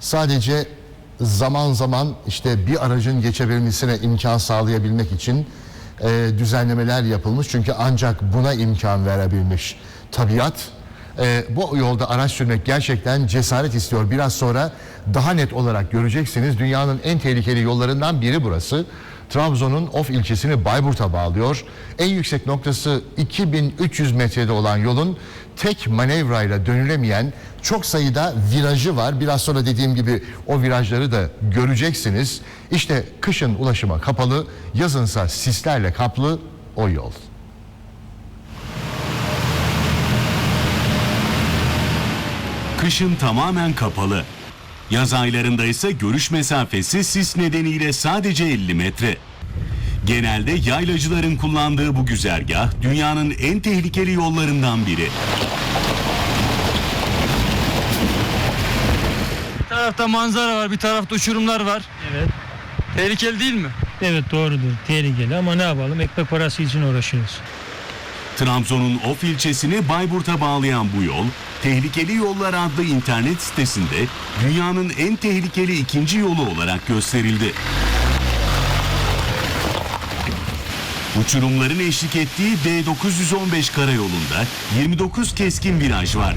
Sadece zaman zaman işte bir aracın geçebilmesine imkan sağlayabilmek için e, düzenlemeler yapılmış. Çünkü ancak buna imkan verebilmiş tabiat. E, bu yolda araç sürmek gerçekten cesaret istiyor. Biraz sonra daha net olarak göreceksiniz. Dünyanın en tehlikeli yollarından biri burası. Trabzon'un Of ilçesini Bayburt'a bağlıyor. En yüksek noktası 2300 metrede olan yolun tek manevrayla dönülemeyen çok sayıda virajı var. Biraz sonra dediğim gibi o virajları da göreceksiniz. İşte kışın ulaşıma kapalı, yazınsa sislerle kaplı o yol. Kışın tamamen kapalı. Yaz aylarında ise görüş mesafesi sis nedeniyle sadece 50 metre. Genelde yaylacıların kullandığı bu güzergah dünyanın en tehlikeli yollarından biri. Bir tarafta manzara var, bir tarafta uçurumlar var. Evet. Tehlikeli değil mi? Evet doğrudur. Tehlikeli ama ne yapalım? Ekmek parası için uğraşıyoruz. Trabzon'un Of ilçesini Bayburt'a bağlayan bu yol, Tehlikeli Yollar adlı internet sitesinde dünyanın en tehlikeli ikinci yolu olarak gösterildi. Uçurumların eşlik ettiği D915 karayolunda 29 keskin viraj var.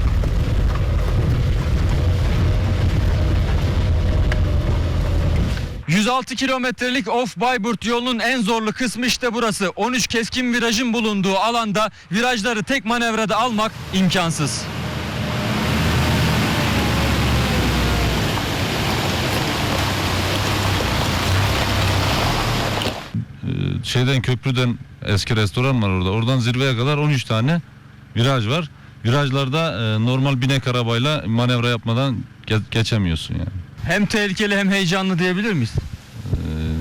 106 kilometrelik Of Bayburt yolunun en zorlu kısmı işte burası. 13 keskin virajın bulunduğu alanda virajları tek manevrada almak imkansız. şeyden köprüden eski restoran var orada. Oradan zirveye kadar 13 tane viraj var. Virajlarda e, normal binek arabayla manevra yapmadan ge- geçemiyorsun yani. Hem tehlikeli hem heyecanlı diyebilir miyiz?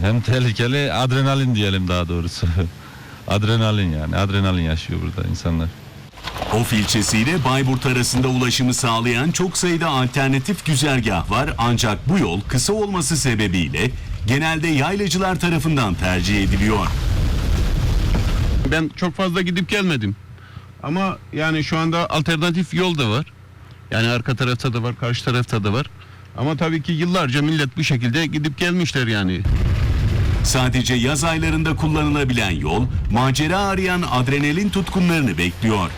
Hem tehlikeli adrenalin diyelim daha doğrusu. adrenalin yani. Adrenalin yaşıyor burada insanlar. Of ilçesiyle Bayburt arasında ulaşımı sağlayan çok sayıda alternatif güzergah var ancak bu yol kısa olması sebebiyle genelde yaylacılar tarafından tercih ediliyor. Ben çok fazla gidip gelmedim. Ama yani şu anda alternatif yol da var. Yani arka tarafta da var, karşı tarafta da var. Ama tabii ki yıllarca millet bu şekilde gidip gelmişler yani. Sadece yaz aylarında kullanılabilen yol macera arayan adrenalin tutkunlarını bekliyor.